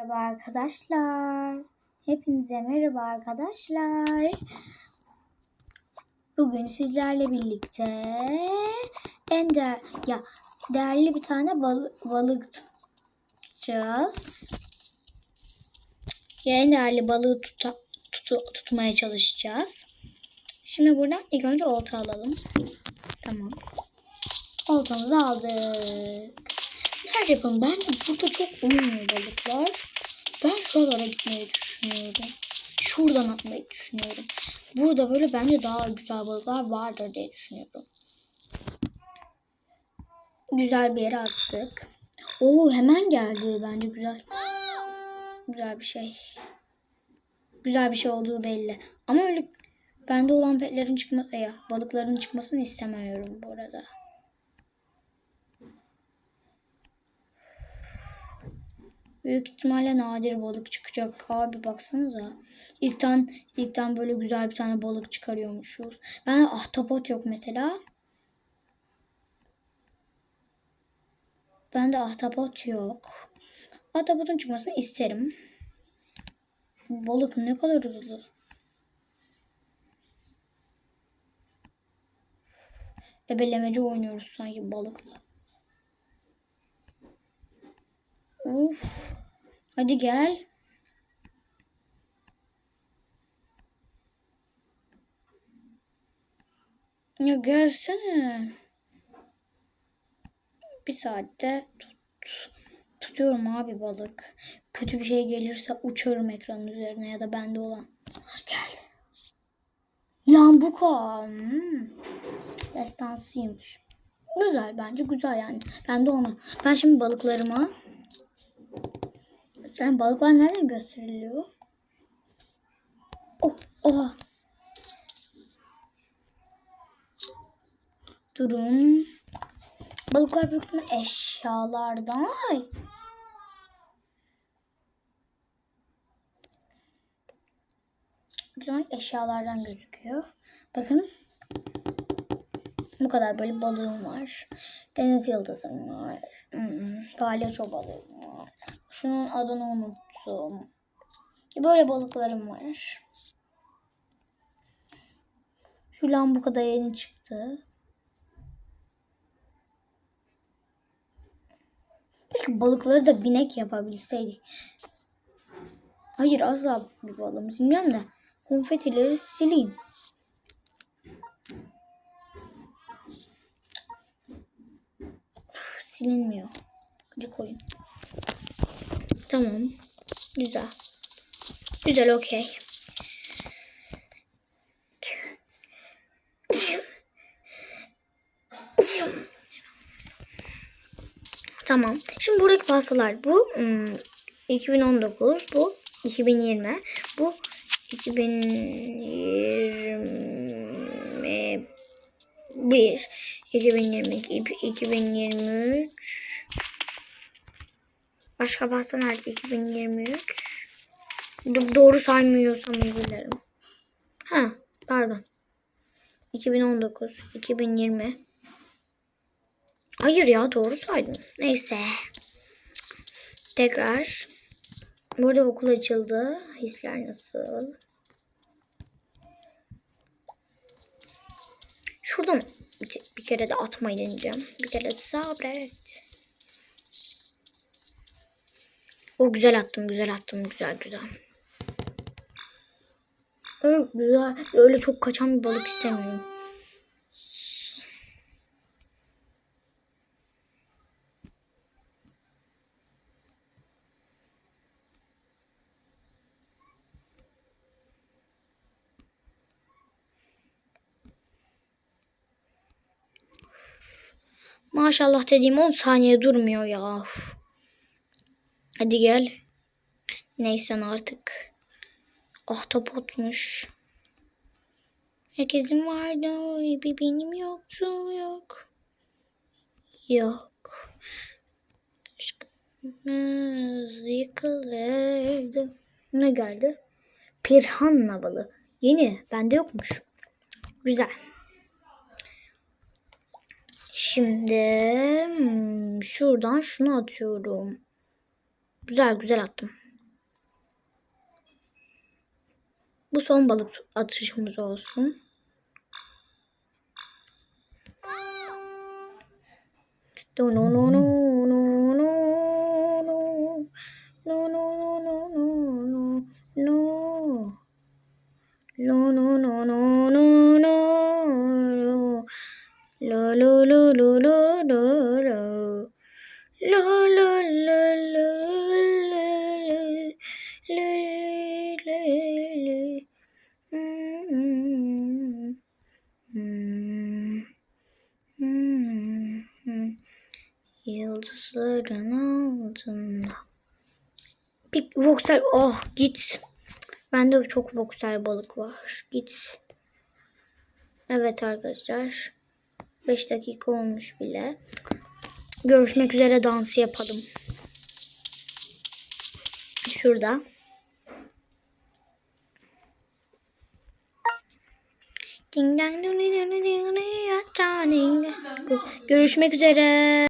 Merhaba arkadaşlar. Hepinize merhaba arkadaşlar. Bugün sizlerle birlikte en de ya değerli bir tane bal- balık tutacağız. Ya en değerli balığı tuta- tutu- tutmaya çalışacağız. Şimdi buradan ilk önce olta alalım. Tamam. Oltamızı aldık. Nerede yapalım? Ben burada çok olmuyor balıklar. Ben şuralara gitmeyi düşünüyorum. Şuradan atmayı düşünüyorum. Burada böyle bence daha güzel balıklar vardır diye düşünüyorum. Güzel bir yere attık. Oo hemen geldi bence güzel. Güzel bir şey. Güzel bir şey olduğu belli. Ama öyle bende olan petlerin çıkması ya balıkların çıkmasını istemiyorum bu arada. Büyük ihtimalle nadir balık çıkacak. Abi baksanıza. İlkten, ilkten böyle güzel bir tane balık çıkarıyormuşuz. Ben ahtapot yok mesela. Bende ahtapot yok. Ahtapotun çıkmasını isterim. Balık ne kadar hızlı. Ebelemeci oynuyoruz sanki balıkla. Uf. Hadi gel. Ya gelsene. Bir saatte tut. Tutuyorum abi balık. Kötü bir şey gelirse uçarım ekranın üzerine ya da bende olan. Geldi. Lambuka. Hmm. Destansıymış. Güzel bence güzel yani. Bende olmaz. Ben şimdi balıklarıma yani balıklar nereden gösteriliyor? Oh, oha. Durun. Balıklar büyük eşyalardan. Ay. Eşyalardan gözüküyor. Bakın. Bu kadar böyle balığım var. Deniz yıldızım var. Hmm, palyaço balığım var. Şunun adını unuttum. Böyle balıklarım var. Şu lambuka da yeni çıktı. Belki balıkları da binek yapabilseydik. Hayır asla bir balığımı silmiyorum da konfetileri sileyim. Silinmiyor. Gıcık oyun. Tamam. Güzel. Güzel okey. Tamam. Şimdi buradaki pastalar bu hmm, 2019, bu 2020, bu 2021, 2022, 2023. Başka pasta nerede? 2023. Do- doğru saymıyorsam özür. Ha, pardon. 2019, 2020. Hayır ya doğru saydım. Neyse. Tekrar. Burada okul açıldı. Hisler nasıl? Şuradan bir, bir kere de atmayı deneyeceğim. Bir kere sabret. O güzel attım, güzel attım, güzel güzel. Evet, güzel. Öyle çok kaçan bir balık istemiyorum. Maşallah dediğim 10 saniye durmuyor ya. Hadi gel. Neyse artık. Ahtapotmuş. Herkesin vardı. Bir benim yoktu. Yok. Yok. Aşkımız yıkılırdı. Ne geldi? Pirhanla balı. Yeni. Bende yokmuş. Güzel. Şimdi hmm, şuradan şunu atıyorum. Güzel güzel attım. Bu son balık atışımız olsun. No no no no no no no no no no no no no no no no no no no lo lo lo lo lo lo lo lo Yıldızların altında. Bir voksel oh git. Bende çok voksel balık var. Git. Evet arkadaşlar. 5 dakika olmuş bile. Görüşmek üzere dansı yapalım. Şurada. Görüşmek üzere.